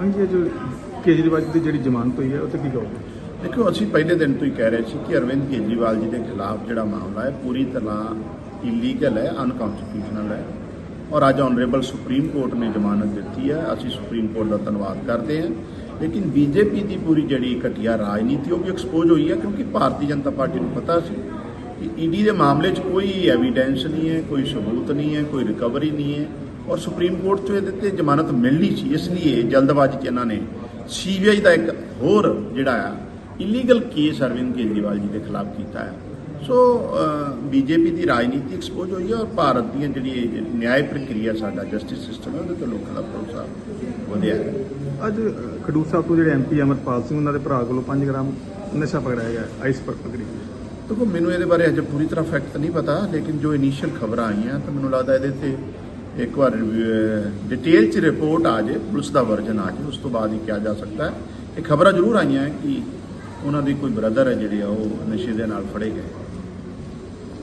ਹਾਂਜੀ, ਇਹ ਜੋ ਕੇਜਰੀਵਾਲ ਜੀ ਦੀ ਜਿਹੜੀ ਜ਼ਮਾਨਤ ਹੋਈ ਹੈ, ਉਹ ਤੇ ਕੀ ਕਹੋਗੇ? ਦੇਖੋ, ਅਸੀਂ ਪਹਿਲੇ ਦਿਨ ਤੋਂ ਹੀ ਕਹਿ ਰਹੇ ਸੀ ਕਿ ਅਰਵਿੰਦ ਕੇਜਰੀਵਾਲ ਜੀ ਦੇ ਖਿਲਾਫ ਜਿਹੜਾ ਮਾਮਲਾ ਹੈ, ਪੂਰੀ ਤਰ੍ਹਾਂ ਇਲੀਗਲ ਹੈ ਅਨਕਨਸਟੀਟਿਊਸ਼ਨਲ ਹੈ ਔਰ ਅੱਜ ਆਨਰੇਬਲ ਸੁਪਰੀਮ ਕੋਰਟ ਨੇ ਜ਼ਮਾਨਤ ਦਿੱਤੀ ਹੈ। ਅਸੀਂ ਸੁਪਰੀਮ ਕੋਰਟ ਦਾ ਧੰਨਵਾਦ ਕਰਦੇ ਹਾਂ। ਲੇਕਿਨ ਬੀਜੇਪੀ ਦੀ ਪੂਰੀ ਜਿਹੜੀ ਘਟੀਆ ਰਾਜਨੀਤੀ, ਉਹ ਵੀ ਐਕਸਪੋਜ਼ ਹੋਈ ਹੈ ਕਿਉਂਕਿ ਭਾਰਤੀ ਜਨਤਾ ਪਾਰਟੀ ਨੂੰ ਪਤਾ ਸੀ ਕਿ ਈਡੀ ਦੇ ਮਾਮਲੇ 'ਚ ਕੋਈ ਐਵੀਡੈਂਸ ਨਹੀਂ ਹੈ, ਕੋਈ ਸਬੂਤ ਨਹੀਂ ਹੈ, ਕੋਈ ਰਿਕਵਰੀ ਨਹੀਂ ਹੈ। ਔਰ ਸੁਪਰੀਮ ਕੋਰਟ 'ਚੋਂ ਇਹਦੇ ਤੇ ਜ਼ਮਾਨਤ ਮਿਲਣੀ ਸੀ ਇਸ ਲਈ ਜਲਦਬਾਜ਼ੀ 'ਚ ਇਹਨਾਂ ਨੇ ਸੀਬੀਆਈ ਦਾ ਇੱਕ ਹੋਰ ਜਿਹੜਾ ਆ ਇਲੀਗਲ ਕੇਸ ਅਰਵਿੰਦ ਕੇਜਰੀਵਾਲ ਜੀ ਦੇ ਖਿਲਾਫ ਕੀਤਾ ਹੈ ਸੋ ਬੀਜੇਪੀ ਦੀ ਰਾਜਨੀਤੀ ਐਕਸਪੋਜ਼ ਹੋਈ ਹੈ ਔਰ ਭਾਰਤ ਦੀਆਂ ਜਿਹੜੀ ਇਹ ਨਿਆਂ ਪ੍ਰਕਿਰਿਆ ਸਾਡਾ ਜਸਟਿਸ ਸਿਸਟਮ ਹੈ ਉਹਦੇ ਤੇ ਲੋਕਾਂ ਦਾ ਭਰੋਸਾ ਵਧਿਆ ਅੱਜ ਖਡੂਰ ਸਾਹਿਬ ਤੋਂ ਜਿਹੜੇ ਐਮਪੀ ਅਮਰਪਾਲ ਸਿੰਘ ਉਹਨਾਂ ਦੇ ਭਰਾ ਕੋਲੋਂ 5 ਗ੍ਰਾਮ ਨਸ਼ਾ ਪਕੜਾਇਆ ਗਿਆ ਆਈਸ ਪਰ ਪਕੜੀ। ਦੇਖੋ ਮੈਨੂੰ ਇਹਦੇ ਬਾਰੇ ਅਜੇ ਪੂਰੀ ਤਰ੍ਹਾਂ ਫੈਕਟ ਨਹੀਂ ਪਤਾ ਲੇਕਿਨ ਜੋ ਇਨੀਸ਼ੀਅਲ ਖਬਰਾਂ ਆਈਆਂ ਤਾਂ ਮੈਨੂੰ ਲੱਗਦਾ ਇਹਦੇ ਤੇ ਇੱਕ ਵਾਰ ਡਿਟੇਲ ਚ ਰਿਪੋਰਟ ਆ ਜੇ, ਪੁਲਿਸ ਦਾ ਵਰਜਨ ਆ ਜੇ ਉਸ ਤੋਂ ਬਾਅਦ ਹੀ ਕਿਹਾ ਜਾ ਸਕਦਾ ਹੈ। ਇਹ ਖਬਰਾਂ ਜ਼ਰੂਰ ਆਈਆਂ ਕਿ ਉਹਨਾਂ ਦੀ ਕੋਈ ਬ੍ਰਦਰ ਹੈ ਜਿਹੜੇ ਆ, ਉਹ ਨਸ਼ੇ ਦੇ ਨਾਲ ਫੜੇ ਗਏ।